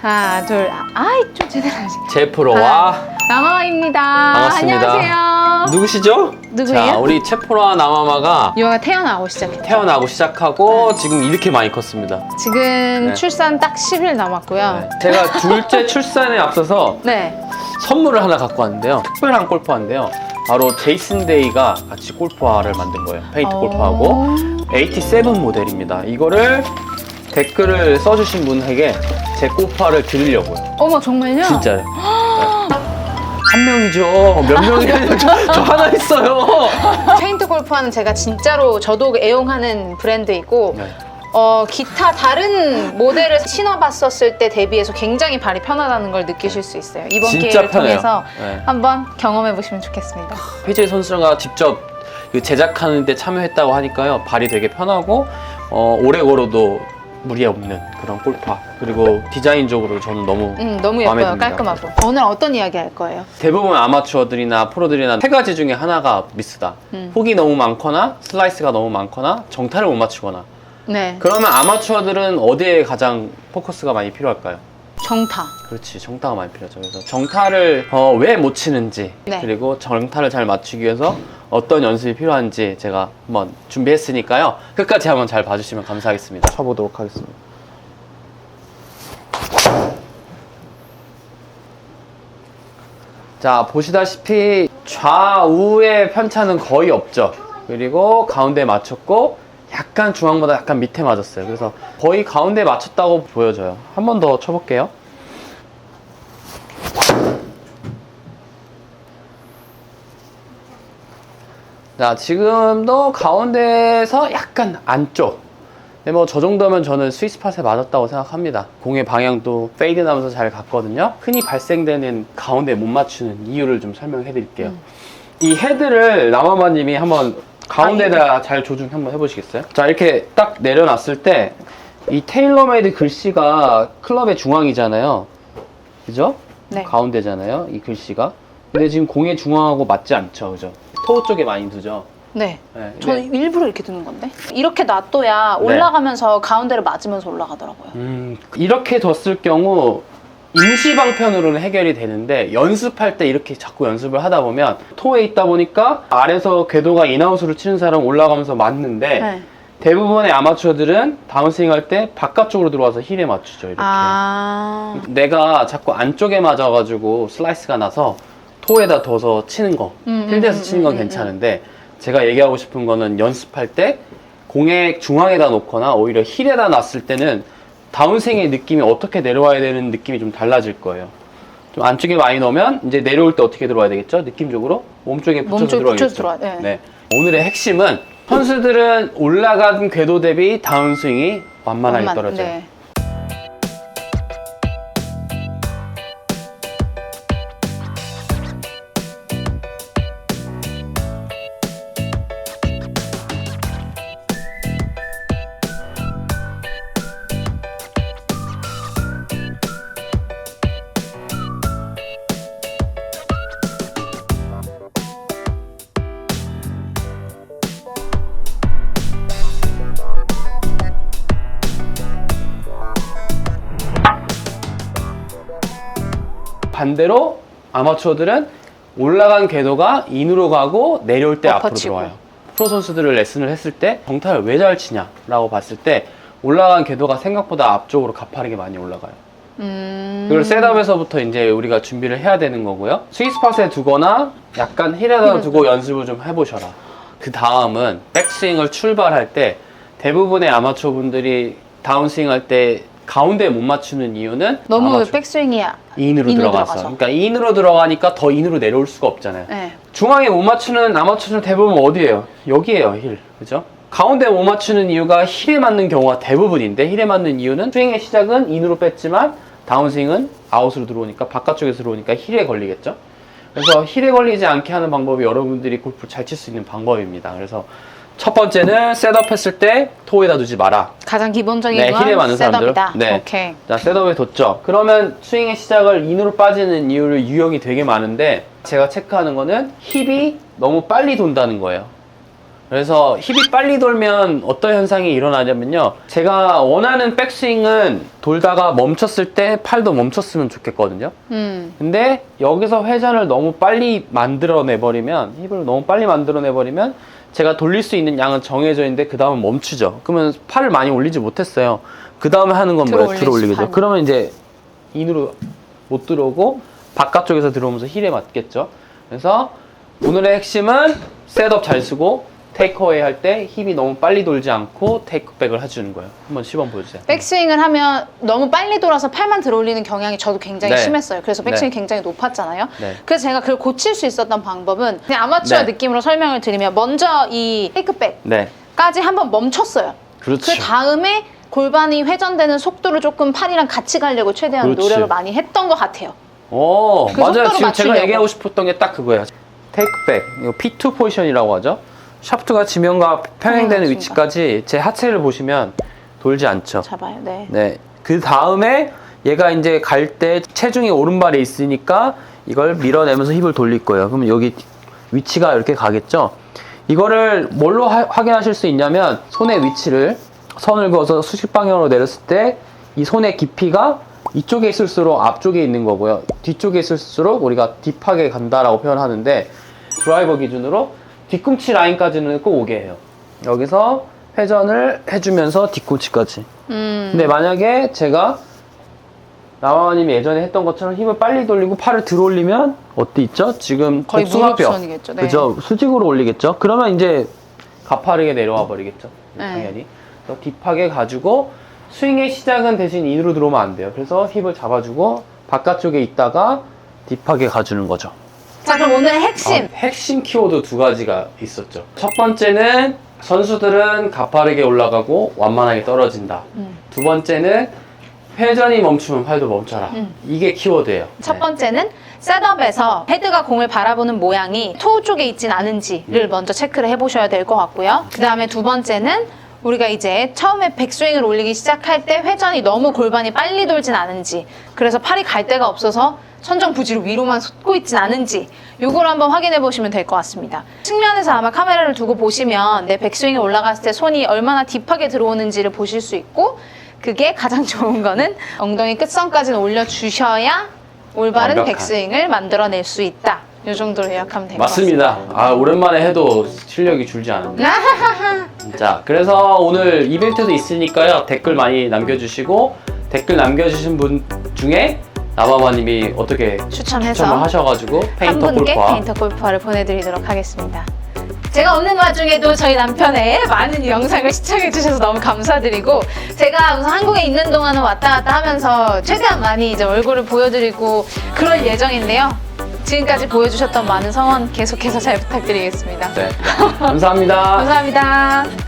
하나, 둘, 아, 아이, 좀 제대로 하지. 제프로와 나마마입니다. 반갑습니다. 안녕하세요. 누구시죠? 누구예요? 자, 우리 체프로와 나마마가 유아가 태어나고 시작했죠. 태어나고 시작하고 지금 이렇게 많이 컸습니다. 지금 네. 출산 딱 10일 남았고요. 네. 제가 둘째 출산에 앞서서 네. 선물을 하나 갖고 왔는데요. 특별한 골프화인데요. 바로 제이슨 데이가 같이 골프화를 만든 거예요. 페인트 어. 골프화고 87 모델입니다. 이거를 댓글을 써주신 분에게 제 골프화를 드리려고요. 어머, 정말요? 진짜요. 네. 한 명이죠. 몇 명이 아니라 저, 저 하나 있어요. 페인트 골프화는 제가 진짜로 저도 애용하는 브랜드이고 네. 어, 기타 다른 모델을 신어봤었을 때 대비해서 굉장히 발이 편하다는 걸 느끼실 수 있어요. 이번 진짜 기회를 편해요. 통해서 네. 한번 경험해 보시면 좋겠습니다. 페이지 선수가 직접 그 제작하는 데 참여했다고 하니까요. 발이 되게 편하고 어, 오래 걸어도 무리 없는 그런 골프화. 그리고 디자인적으로 저는 너무 음, 너무 마음에 예뻐요. 듭니다. 깔끔하고. 오늘 어떤 이야기 할 거예요? 대부분 아마추어들이나 프로들이나 세 가지 중에 하나가 미스다. 음. 폭이 너무 많거나 슬라이스가 너무 많거나 정타를 못 맞추거나. 네. 그러면 아마추어들은 어디에 가장 포커스가 많이 필요할까요? 정타. 그렇지 정타가 많이 필요하죠. 그래서 정타를 어, 왜 못 치는지 네. 그리고 정타를 잘 맞추기 위해서 어떤 연습이 필요한지 제가 한번 준비했으니까요. 끝까지 한번 잘 봐주시면 감사하겠습니다. 쳐보도록 하겠습니다. 자 보시다시피 좌우의 편차는 거의 없죠. 그리고 가운데 맞췄고 약간 중앙보다 약간 밑에 맞았어요. 그래서 거의 가운데 맞췄다고 보여져요. 한 번 더 쳐볼게요. 자, 지금도 가운데에서 약간 안쪽. 근데 뭐 저 정도면 저는 스위스팟에 맞았다고 생각합니다. 공의 방향도 페이드 나면서 잘 갔거든요. 흔히 발생되는 가운데 못 맞추는 이유를 좀 설명해 드릴게요. 이 헤드를 남아마님이 한번 가운데다 잘 조정 한번 해보시겠어요? 자, 이렇게 딱 내려놨을 때 이 테일러메이드 글씨가 클럽의 중앙이잖아요. 그죠? 네. 가운데잖아요. 이 글씨가. 근데 지금 공의 중앙하고 맞지 않죠. 그죠? 토 쪽에 많이 두죠. 네. 네, 저 근데- 일부러 이렇게 두는 건데. 이렇게 놔둬야 네. 올라가면서 가운데를 맞으면서 올라가더라고요. 음, 이렇게 뒀을 경우 임시 방편으로는 해결이 되는데 연습할 때 이렇게 자꾸 연습을 하다 보면 토에 있다 보니까 아래서 궤도가 인아웃으로 치는 사람 올라가면서 맞는데 네. 대부분의 아마추어들은 다운스윙 할 때 바깥쪽으로 들어와서 힐에 맞추죠 이렇게 아. 내가 자꾸 안쪽에 맞아가지고 슬라이스가 나서 토에다 둬서 치는 거 음, 필드에서 음, 치는 건 음, 음, 괜찮은데 제가 얘기하고 싶은 거는 연습할 때 공의 중앙에다 놓거나 오히려 힐에다 놨을 때는 다운스윙의 느낌이 어떻게 내려와야 되는 느낌이 좀 달라질 거예요. 좀 안쪽에 많이 넣으면 이제 내려올 때 어떻게 들어와야 되겠죠? 느낌적으로 몸쪽에 붙여서 몸쪽에 들어야겠죠. 붙여서 들어와- 네. 네. 오늘의 핵심은 선수들은 올라간 궤도 대비 다운스윙이 완만하게 엄만- 떨어져요. 네. 반대로 아마추어들은 올라간 궤도가 인으로 가고 내려올 때 앞으로 엎어치고. 들어와요. 프로 선수들을 레슨을 했을 때 정타를 왜 잘 치냐라고 봤을 때 올라간 궤도가 생각보다 앞쪽으로 가파르게 많이 올라가요. 음. 그걸 셋업에서부터 이제 우리가 준비를 해야 되는 거고요. 스위스팟에 두거나 약간 힐에다 두고 연습을 좀 해보셔라. 그 다음은 백스윙을 출발할 때 대부분의 아마추어 분들이 다운스윙 할 때 가운데 못 맞추는 이유는 너무 아마추어- 백스윙이 인으로, 인으로 들어가서. 들어가서. 그러니까 인으로 들어가니까 더 인으로 내려올 수가 없잖아요. 네. 중앙에 못 맞추는 아마추어는 대부분 어디예요? 여기에요, 힐. 그죠? 가운데 못 맞추는 이유가 힐에 맞는 경우가 대부분인데 힐에 맞는 이유는 스윙의 시작은 인으로 뺐지만 다운스윙은 아웃으로 들어오니까 바깥쪽에서 들어오니까 힐에 걸리겠죠? 그래서 힐에 걸리지 않게 하는 방법이 여러분들이 골프를 잘 칠 수 있는 방법입니다. 그래서 첫 번째는 셋업 했을 때 토에다 두지 마라. 가장 기본적인 네, 건 힐에 맞는 사람들. 셋업이다. 네. 오케이. 자, 셋업에 뒀죠. 그러면 스윙의 시작을 인으로 빠지는 이유를 유형이 되게 많은데 제가 체크하는 거는 힙이 너무 빨리 돈다는 거예요. 그래서 힙이 빨리 돌면 어떤 현상이 일어나냐면요. 제가 원하는 백스윙은 돌다가 멈췄을 때 팔도 멈췄으면 좋겠거든요. 음. 근데 여기서 회전을 너무 빨리 만들어내 버리면 힙을 너무 빨리 만들어내 버리면 제가 돌릴 수 있는 양은 정해져 있는데 그 다음은 멈추죠. 그러면 팔을 많이 올리지 못했어요. 그 다음에 하는 건 뭐예요? 들어 올리겠죠. 그러면 이제 인으로 못 들어오고 바깥쪽에서 들어오면서 힐에 맞겠죠. 그래서 오늘의 핵심은 셋업 잘 쓰고 테이크어웨이 할때 힙이 너무 빨리 돌지 않고 테이크백을 해주는 거예요. 한번 시범 보여주세요. 백스윙을 하면 너무 빨리 돌아서 팔만 들어올리는 경향이 저도 굉장히 네. 심했어요. 그래서 백스윙이 네. 굉장히 높았잖아요. 네. 그래서 제가 그걸 고칠 수 있었던 방법은 그냥 아마추어 네. 느낌으로 설명을 드리면 먼저 이 테이크백까지 네, 한번 멈췄어요. 그렇죠. 그 다음에 골반이 회전되는 속도를 조금 팔이랑 같이 가려고 최대한 그렇지. 노력을 많이 했던 것 같아요. 오, 그 맞아요. 지금 제가 맞추려고. 얘기하고 싶었던 게 딱 그거예요. 테이크백, 이거 P2 포지션이라고 하죠. 샤프트가 지면과 평행되는 맞습니다. 위치까지 제 하체를 보시면 돌지 않죠. 잡아요. 네. 네. 그 다음에 얘가 이제 갈 때 체중이 오른발에 있으니까 이걸 밀어내면서 힙을 돌릴 거예요. 그러면 여기 위치가 이렇게 가겠죠. 이거를 뭘로 하- 확인하실 수 있냐면 손의 위치를 선을 그어서 수직 방향으로 내렸을 때 이 손의 깊이가 이쪽에 있을수록 앞쪽에 있는 거고요. 뒤쪽에 있을수록 우리가 딥하게 간다라고 표현하는데 드라이버 기준으로 뒤꿈치 라인까지는 꼭 오게 해요. 여기서 회전을 해주면서 뒤꿈치까지. 음. 근데 만약에 제가 라마님이 예전에 했던 것처럼 힘을 빨리 돌리고 팔을 들어 올리면 어디 있죠? 지금 거의 복숭아뼈. 무릎선이겠죠. 네. 그죠? 수직으로 올리겠죠? 그러면 이제 가파르게 내려와 버리겠죠. 네. 당연히. 그래서 딥하게 가지고 스윙의 시작은 대신 인으로 들어오면 안 돼요. 그래서 힙을 잡아주고 바깥쪽에 있다가 딥하게 가주는 거죠. 자 그럼 오늘의 핵심. 아, 핵심 키워드 두 가지가 있었죠. 첫 번째는 선수들은 가파르게 올라가고 완만하게 떨어진다. 음. 두 번째는 회전이 멈추면 팔도 멈춰라. 음. 이게 키워드예요. 첫 네. 번째는 셋업에서 헤드가 공을 바라보는 모양이 토우 쪽에 있진 않은지를 음. 먼저 체크를 해보셔야 될 것 같고요. 그 다음에 두 번째는 우리가 이제 처음에 백스윙을 올리기 시작할 때 회전이 너무 골반이 빨리 돌진 않은지 그래서 팔이 갈 데가 없어서 천정 부지로 위로만 솟고 있진 않은지 요걸 한번 확인해 보시면 될 것 같습니다. 측면에서 아마 카메라를 두고 보시면 내 백스윙에 올라갔을 때 손이 얼마나 딥하게 들어오는지를 보실 수 있고 그게 가장 좋은 거는 엉덩이 끝선까지는 올려주셔야 올바른 완벽한. 백스윙을 만들어낼 수 있다. 이 정도로 요약하면 될 것 같습니다. 맞습니다. 아, 오랜만에 해도 실력이 줄지 않은데. 자, 그래서 오늘 이벤트도 있으니까요. 댓글 많이 남겨주시고, 댓글 남겨주신 분 중에 나바바님이 어떻게 추첨해서 추첨을 하셔가지고 한 페인터 분께 골프와 페인터 골프화를 보내드리도록 하겠습니다. 제가 없는 와중에도 저희 남편의 많은 영상을 시청해주셔서 너무 감사드리고 제가 우선 한국에 있는 동안은 왔다 갔다 하면서 최대한 많이 이제 얼굴을 보여드리고 그럴 예정인데요. 지금까지 보여주셨던 많은 성원 계속해서 잘 부탁드리겠습니다. 네. 감사합니다. 감사합니다.